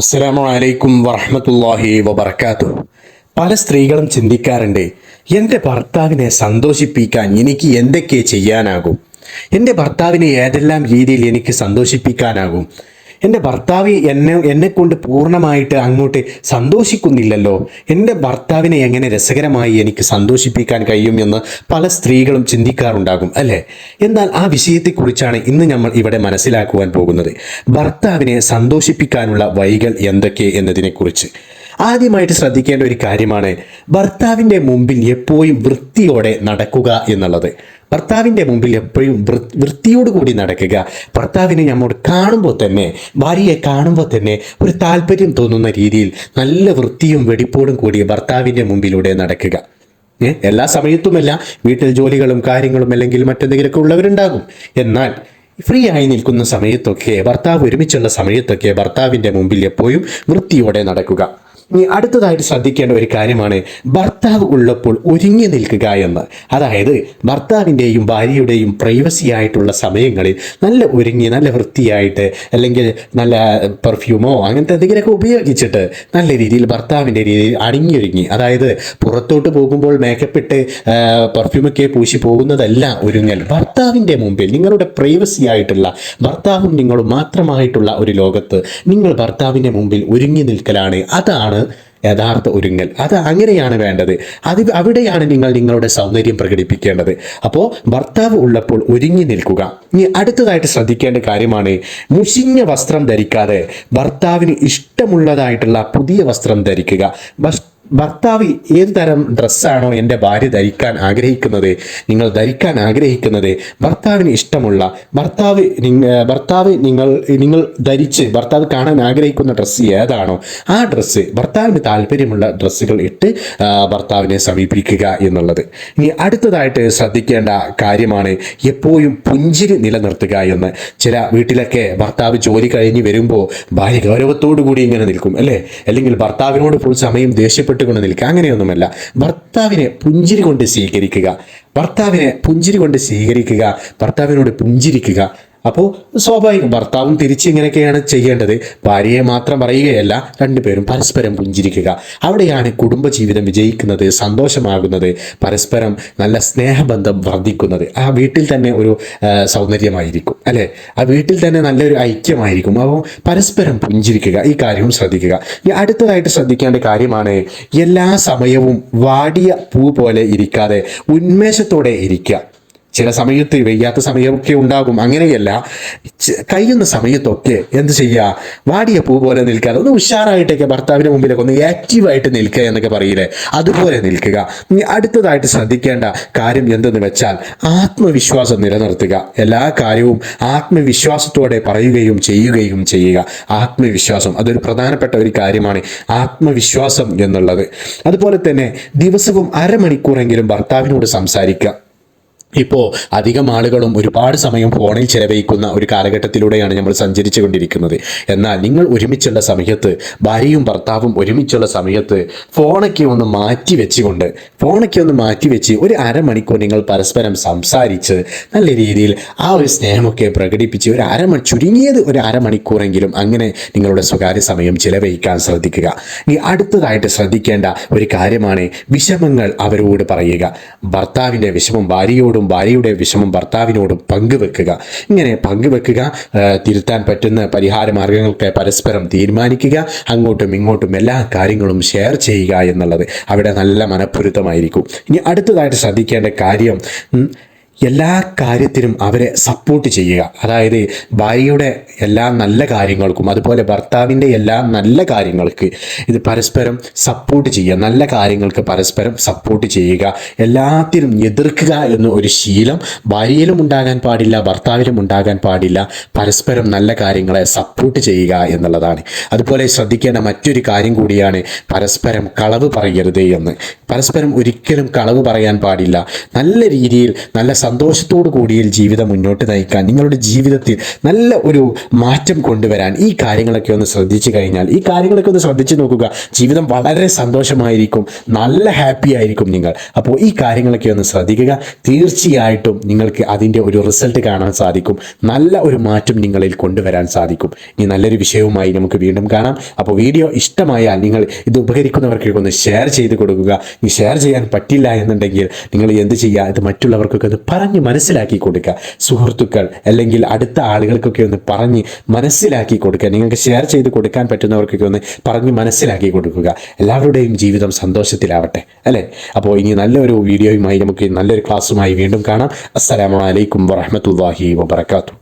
അസ്സലാമു അലൈക്കും വറഹമത്തല്ലാഹി വബർക്കാത്തു പല സ്ത്രീകളും ചിന്തിക്കാറുണ്ട് എന്റെ ഭർത്താവിനെ സന്തോഷിപ്പിക്കാൻ എനിക്ക് എന്തൊക്കെ ചെയ്യാനാകും? എന്റെ ഭർത്താവിനെ ഏതെല്ലാം രീതിയിൽ എനിക്ക് സന്തോഷിപ്പിക്കാനാകും? എന്റെ ഭർത്താവ് എന്നെ എന്നെക്കൊണ്ട് പൂർണമായിട്ട് അങ്ങോട്ട് സന്തോഷിക്കുന്നില്ലല്ലോ. എന്റെ ഭർത്താവിനെ എങ്ങനെ രസകരമായി എനിക്ക് സന്തോഷിപ്പിക്കാൻ കഴിയുമെന്ന് പല സ്ത്രീകളും ചിന്തിക്കാറുണ്ടാകും അല്ലേ? എന്നാൽ ആ വിഷയത്തെക്കുറിച്ചാണ് ഇന്ന് നമ്മൾ ഇവിടെ മനസ്സിലാക്കുവാൻ പോകുന്നത്. ഭർത്താവിനെ സന്തോഷിപ്പിക്കാനുള്ള വഴികൾ എന്തൊക്കെ എന്നതിനെക്കുറിച്ച്. ആദ്യമായിട്ട് ശ്രദ്ധിക്കേണ്ട ഒരു കാര്യമാണ് ഭർത്താവിന്റെ മുമ്പിൽ എപ്പോഴും വൃത്തിയോടെ നടക്കുക എന്നുള്ളത്. ഭർത്താവിന്റെ മുമ്പിൽ എപ്പോഴും വൃത്തിയോട് കൂടി നടക്കുക. ഭർത്താവിനെ നമ്മോട് കാണുമ്പോൾ തന്നെ ഭാര്യയെ കാണുമ്പോൾ തന്നെ ഒരു താല്പര്യം തോന്നുന്ന രീതിയിൽ നല്ല വൃത്തിയും വെടിപ്പോടും കൂടി ഭർത്താവിന്റെ മുമ്പിലൂടെ നടക്കുക. എല്ലാ സമയത്തുമല്ല വീട്ടിൽ ജോലികളും കാര്യങ്ങളും അല്ലെങ്കിൽ മറ്റെന്തെങ്കിലുമൊക്കെ ഉള്ളവരുണ്ടാകും. എന്നാൽ ഫ്രീ ആയി നിൽക്കുന്ന സമയത്തൊക്കെ ഭർത്താവ് ഒരുമിച്ചുള്ള സമയത്തൊക്കെ ഭർത്താവിന്റെ മുമ്പിൽ എപ്പോഴും വൃത്തിയോടെ നടക്കുക. ഇനി അടുത്തതായിട്ട് ശ്രദ്ധിക്കേണ്ട ഒരു കാര്യമാണ് ഭർത്താവ് ഉള്ളപ്പോൾ ഒരുങ്ങി നിൽക്കുക എന്ന്. അതായത് ഭർത്താവിന്റെയും ഭാര്യയുടെയും പ്രൈവസി ആയിട്ടുള്ള സമയങ്ങളിൽ നല്ല ഒരുങ്ങി നല്ല വൃത്തിയായിട്ട് അല്ലെങ്കിൽ നല്ല പെർഫ്യൂമോ അങ്ങനത്തെ എന്തെങ്കിലുമൊക്കെ ഉപയോഗിച്ചിട്ട് നല്ല രീതിയിൽ ഭർത്താവിന്റെ രീതിയിൽ അണിഞ്ഞൊരുങ്ങി. അതായത് പുറത്തോട്ട് പോകുമ്പോൾ മേക്കപ്പ് ഇട്ട് പെർഫ്യൂമൊക്കെ പൂശി പോകുന്നതല്ല ഒരുങ്ങൽ. ഭർത്താവിന്റെ മുമ്പിൽ നിങ്ങളുടെ പ്രൈവസി ആയിട്ടുള്ള ഭർത്താവും നിങ്ങളും മാത്രമായിട്ടുള്ള ഒരു ലോകത്ത് നിങ്ങൾ ഭർത്താവിന്റെ മുമ്പിൽ ഒരുങ്ങി നിൽക്കലാണ്. അതാണ് യഥാർത്ഥ ഒരുങ്ങൽ. അത് അങ്ങനെയാണ് വേണ്ടത്. അത് അവിടെയാണ് നിങ്ങൾ നിങ്ങളുടെ സൗന്ദര്യം പ്രകടിപ്പിക്കേണ്ടത്. അപ്പോൾ ഭർത്താവ് ഉള്ളപ്പോൾ ഒരുങ്ങി നിൽക്കുക. ഇനി അടുത്തതായിട്ട് ശ്രദ്ധിക്കേണ്ട കാര്യമാണ് മുഷിഞ്ഞ വസ്ത്രം ധരിക്കാതെ ഭർത്താവിന് ഇഷ്ടമുള്ളതായിട്ടുള്ള പുതിയ വസ്ത്രം ധരിക്കുക. ഭർത്താവ് ഏത് തരം ഡ്രസ്സാണോ എന്റെ ഭാര്യ ധരിക്കാൻ ആഗ്രഹിക്കുന്നത് നിങ്ങൾ ധരിക്കാൻ ആഗ്രഹിക്കുന്നത് ഭർത്താവിന് ഇഷ്ടമുള്ള ഭർത്താവ് ഭർത്താവ് നിങ്ങൾ നിങ്ങൾ ധരിച്ച് ഭർത്താവ് കാണാൻ ആഗ്രഹിക്കുന്ന ഡ്രസ്സ് ഏതാണോ ആ ഡ്രസ്സ് ഭർത്താവിന് താല്പര്യമുള്ള ഡ്രസ്സുകൾ ഇട്ട് ഭർത്താവിനെ സമീപിക്കുക എന്നുള്ളത്. ഇനി അടുത്തതായിട്ട് ശ്രദ്ധിക്കേണ്ട കാര്യമാണ് എപ്പോഴും പുഞ്ചിരി നിലനിർത്തുക എന്ന്. ചില വീട്ടിലൊക്കെ ഭർത്താവ് ജോലി കഴിഞ്ഞ് വരുമ്പോൾ ഭാര്യ ഗൗരവത്തോടു കൂടി ഇങ്ങനെ നിൽക്കും അല്ലേ? അല്ലെങ്കിൽ ഭർത്താവിനോട് ഫുൾ സമയം ദേഷ്യപ്പെട്ടുകൊണ്ട് നിൽക്കുക. അങ്ങനെയൊന്നുമല്ല. ഭർത്താവിനെ പുഞ്ചിരി കൊണ്ട് സ്വീകരിക്കുക. ഭർത്താവിനെ പുഞ്ചിരി കൊണ്ട് സ്വീകരിക്കുക. ഭർത്താവിനോട് പുഞ്ചിരിക്കുക. അപ്പോൾ സ്വാഭാവികം ഭർത്താവും തിരിച്ചു ഇങ്ങനെയൊക്കെയാണ് ചെയ്യേണ്ടത്. ഭാര്യയെ മാത്രം പറയുകയല്ല രണ്ടുപേരും പരസ്പരം പുഞ്ചിരിക്കുക. അവിടെയാണ് കുടുംബജീവിതം വിജയിക്കുന്നത് സന്തോഷമാകുന്നത് പരസ്പരം നല്ല സ്നേഹബന്ധം വർദ്ധിക്കുന്നത്. ആ വീട്ടിൽ തന്നെ ഒരു സൗന്ദര്യമായിരിക്കും അല്ലേ? ആ വീട്ടിൽ തന്നെ നല്ലൊരു ഐക്യമായിരിക്കും. അപ്പോൾ പരസ്പരം പുഞ്ചിരിക്കുക ഈ കാര്യവും ശ്രദ്ധിക്കുക. ഈ അടുത്തതായിട്ട് ശ്രദ്ധിക്കേണ്ട കാര്യമാണ് എല്ലാ സമയവും വാടിയ പൂ പോലെ ഇരിക്കാതെ ഉന്മേഷത്തോടെ ഇരിക്കുക. ചില സമയത്ത് വയ്യാത്ത സമയമൊക്കെ ഉണ്ടാകും. അങ്ങനെയല്ല കഴിയുന്ന സമയത്തൊക്കെ എന്ത് ചെയ്യുക വാടിയ പൂ പോലെ നിൽക്കാതെ ഒന്ന് ഉഷാറായിട്ടൊക്കെ ഭർത്താവിന്റെ മുമ്പിലൊക്കെ ഒന്ന് ആക്റ്റീവായിട്ട് നിൽക്കുക എന്നൊക്കെ പറയില്ലേ? അതുപോലെ നിൽക്കുക. അടുത്തതായിട്ട് ശ്രദ്ധിക്കേണ്ട കാര്യം എന്തെന്ന് വെച്ചാൽ ആത്മവിശ്വാസം നിലനിർത്തുക. എല്ലാ കാര്യവും ആത്മവിശ്വാസത്തോടെ പറയുകയും ചെയ്യുകയും ചെയ്യുക. ആത്മവിശ്വാസം അതൊരു പ്രധാനപ്പെട്ട ഒരു കാര്യമാണ്. ആത്മവിശ്വാസം എന്നുള്ളത്. അതുപോലെ തന്നെ ദിവസവും അരമണിക്കൂറെങ്കിലും ഭർത്താവിനോട് സംസാരിക്കുക. ഇപ്പോൾ അധികം ആളുകളും ഒരുപാട് സമയം ഫോണിൽ ചെലവഴിക്കുന്ന ഒരു കാലഘട്ടത്തിലൂടെയാണ് നമ്മൾ സഞ്ചരിച്ചു കൊണ്ടിരിക്കുന്നത് എന്നാൽ നിങ്ങൾ ഒരുമിച്ചുള്ള സമയത്ത് ഭാര്യയും ഭർത്താവും ഒരുമിച്ചുള്ള സമയത്ത് ഫോണൊക്കെ ഒന്ന് മാറ്റി വെച്ചുകൊണ്ട് ഫോണൊക്കെ ഒന്ന് മാറ്റി വെച്ച് ഒരു അരമണിക്കൂർ നിങ്ങൾ പരസ്പരം സംസാരിച്ച് നല്ല രീതിയിൽ ആ ഒരു സ്നേഹമൊക്കെ പ്രകടിപ്പിച്ച് ഒരു അരമണി ചുരുങ്ങിയത് ഒരു അരമണിക്കൂറെങ്കിലും അങ്ങനെ നിങ്ങളുടെ സ്വകാര്യ സമയം ചിലവഴിക്കാൻ ശ്രദ്ധിക്കുക. ഇനി അടുത്തതായിട്ട് ശ്രദ്ധിക്കേണ്ട ഒരു കാര്യമാണ് വിഷമങ്ങൾ അവരോട് പറയുക. ഭർത്താവിന്റെ വിഷമം ഭാര്യയോടും ഭാര്യയുടെ വിഷമം ഭർത്താവിനോടും പങ്കുവെക്കുക. ഇങ്ങനെ പങ്കുവെക്കുക തിരുത്താൻ പറ്റുന്ന പരിഹാര മാർഗങ്ങൾക്ക് പരസ്പരം തീരുമാനിക്കുക അങ്ങോട്ടും ഇങ്ങോട്ടും എല്ലാ കാര്യങ്ങളും ഷെയർ ചെയ്യുക എന്നുള്ളത് അവിടെ നല്ല മനപ്പൊരുത്തമായിരിക്കും ഇനി അടുത്തതായിട്ട് ശ്രദ്ധിക്കേണ്ട കാര്യം എല്ലാ കാര്യത്തിനും അവരെ സപ്പോർട്ട് ചെയ്യുക. അതായത് ഭാര്യയുടെ എല്ലാ നല്ല കാര്യങ്ങൾക്കും അതുപോലെ ഭർത്താവിന്റെ എല്ലാ നല്ല കാര്യങ്ങൾക്ക് ഇത് പരസ്പരം സപ്പോർട്ട് ചെയ്യുക. നല്ല കാര്യങ്ങൾക്ക് പരസ്പരം സപ്പോർട്ട് ചെയ്യുക. എല്ലാത്തിനും എതിർക്കുക എന്ന ഒരു ശീലം ഭാര്യയിലും ഉണ്ടാകാൻ പാടില്ല ഭർത്താവിലും ഉണ്ടാകാൻ പാടില്ല. പരസ്പരം നല്ല കാര്യങ്ങളെ സപ്പോർട്ട് ചെയ്യുക എന്നുള്ളതാണ്. അതുപോലെ ശ്രദ്ധിക്കേണ്ട മറ്റൊരു കാര്യം കൂടിയാണ് പരസ്പരം കളവ് പറയരുത് എന്ന്. പരസ്പരം ഒരിക്കലും കളവ് പറയാൻ പാടില്ല. നല്ല രീതിയിൽ നല്ല സന്തോഷത്തോടു കൂടിയ ജീവിതം മുന്നോട്ട് നയിക്കാൻ നിങ്ങളുടെ ജീവിതത്തിൽ നല്ല ഒരു മാറ്റം കൊണ്ടുവരാൻ ഈ കാര്യങ്ങളൊക്കെ ഒന്ന് ശ്രദ്ധിച്ചു കഴിഞ്ഞാൽ ഈ കാര്യങ്ങളൊക്കെ ഒന്ന് ശ്രദ്ധിച്ചു നോക്കുക. ജീവിതം വളരെ സന്തോഷമായിരിക്കും. നല്ല ഹാപ്പി ആയിരിക്കും നിങ്ങൾ. അപ്പോൾ ഈ കാര്യങ്ങളൊക്കെ ഒന്ന് ശ്രദ്ധിക്കുക. തീർച്ചയായിട്ടും നിങ്ങൾക്ക് അതിന്റെ ഒരു റിസൾട്ട് കാണാൻ സാധിക്കും. നല്ല ഒരു മാറ്റം നിങ്ങളിൽ കൊണ്ടുവരാൻ സാധിക്കും. ഇനി നല്ലൊരു വിഷയവുമായി നമുക്ക് വീണ്ടും കാണാം. അപ്പോൾ വീഡിയോ ഇഷ്ടമായാൽ നിങ്ങൾ ഇത് ഉപകരിക്കുന്നവർക്കൊക്കെ ഒന്ന് ഷെയർ ചെയ്ത് കൊടുക്കുക. ഇനി ഷെയർ ചെയ്യാൻ പറ്റില്ല എന്നുണ്ടെങ്കിൽ നിങ്ങൾ എന്ത് ചെയ്യുക? ഇത് മറ്റുള്ളവർക്കൊക്കെ ഒന്ന് പറഞ്ഞ് മനസ്സിലാക്കി കൊടുക്കുക സുഹൃത്തുക്കൾ അല്ലെങ്കിൽ അടുത്ത ആളുകൾക്കൊക്കെ ഒന്ന് പറഞ്ഞ് മനസ്സിലാക്കി കൊടുക്കുക നിങ്ങൾക്ക് ഷെയർ ചെയ്ത് കൊടുക്കാൻ പറ്റുന്നവർക്കൊക്കെ ഒന്ന് പറഞ്ഞ് മനസ്സിലാക്കി കൊടുക്കുക. എല്ലാവരുടെയും ജീവിതം സന്തോഷത്തിലാവട്ടെ. അല്ലേ? അപ്പോൾ ഇനി നല്ലൊരു വീഡിയോയുമായി നമുക്ക് നല്ലൊരു ക്ലാസ്സുമായി വീണ്ടും കാണാം. അസ്സലാമലൈക്കും വറഹ്മത്തുള്ളാഹി വബറകാതുഹു.